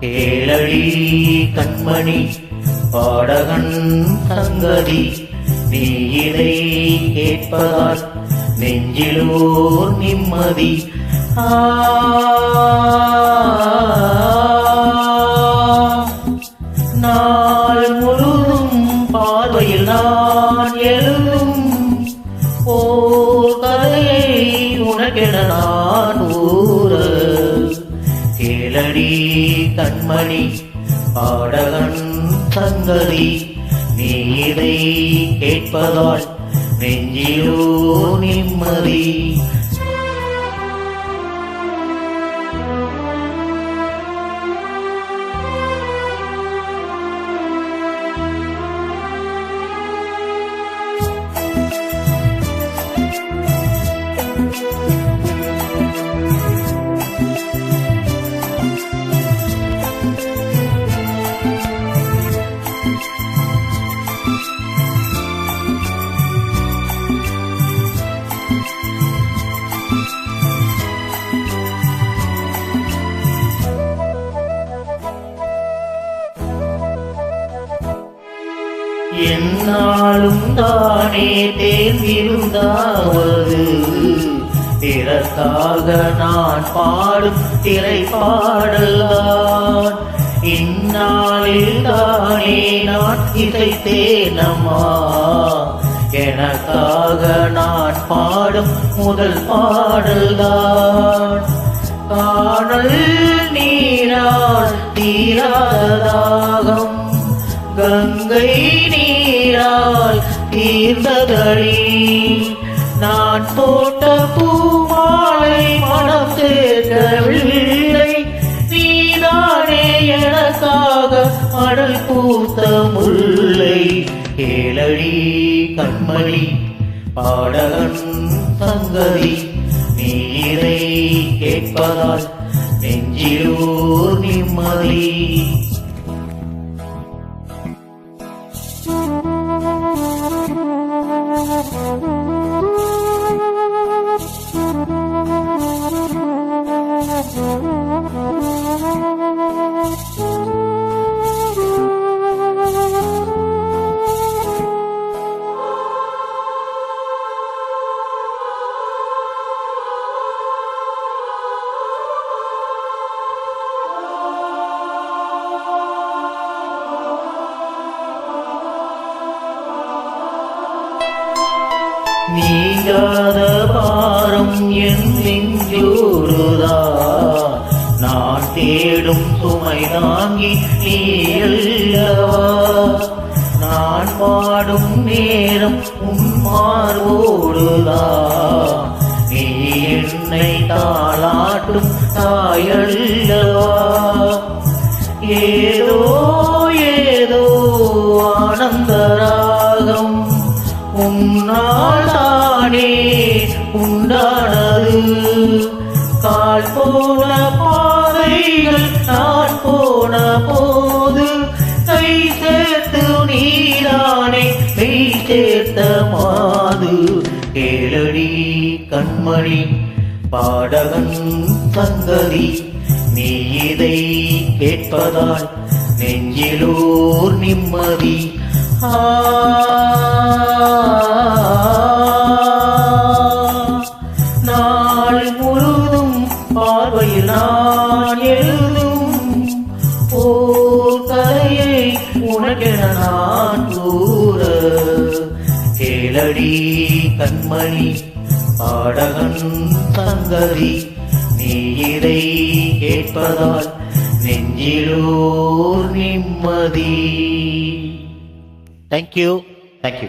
ஏழடி கண்மணி பாடகன் சங்கதி நீ இதை கேட்பதால் நெஞ்சிலோர் நிம்மதி. ஆ கண்மணி பாடகன் சங்கதி நீ இதை கேட்பதால் நெஞ்சிலோ நிம்மதி. என்னாலும் தானே தேர்ந்திருந்தாவது. பிறக்காக நான் பாடும் திரை பாடலான் இந்நாளில் தானே நான் இசைத்தேனம்மா எனக்காக நான் பாடும் முதல் பாடல்தான். காணல் நீரால் தீராதாகம் கங்கை நீரால் தீர்ந்ததடி. நான் போட்ட பூமாலை மனம் சேர்க்கவில்லை நீதானே எனக்காக மடல் பூத்த முல்லை. கேளடி கண்மணி பாடகன் சங்கதி நீரை கேட்பதால் நெஞ்சிலோ நிம்மதி. நீங்காத பாரம் என் நெஞ்சூருதா? நான் தேடும் சுமை தாங்கி நீ அல்லவா நான் பாடும் நேரம் உன் மார்போடுதா? நீ என்னை தாளாட்டும் தாயல்லவா? ஏ தானே உண்டானது. கால் போன பாதைகள் நான் போன போது கை சேர்த்து நீரானே மெய் சேர்த்த மாது. கேளடி கண்மணி பாடகன் சங்கதி நீ இதை கேட்பதால் நெஞ்சிலோர் நிம்மதி. ஆ நான் எழுதும் ஓர் கதையை உனக்கென நான் கூற. கேளடி கண்மணி பாடகன் சங்கதி நீ இதை கேட்பதால் நெஞ்சிலோர் நிம்மதி. Thank you thank you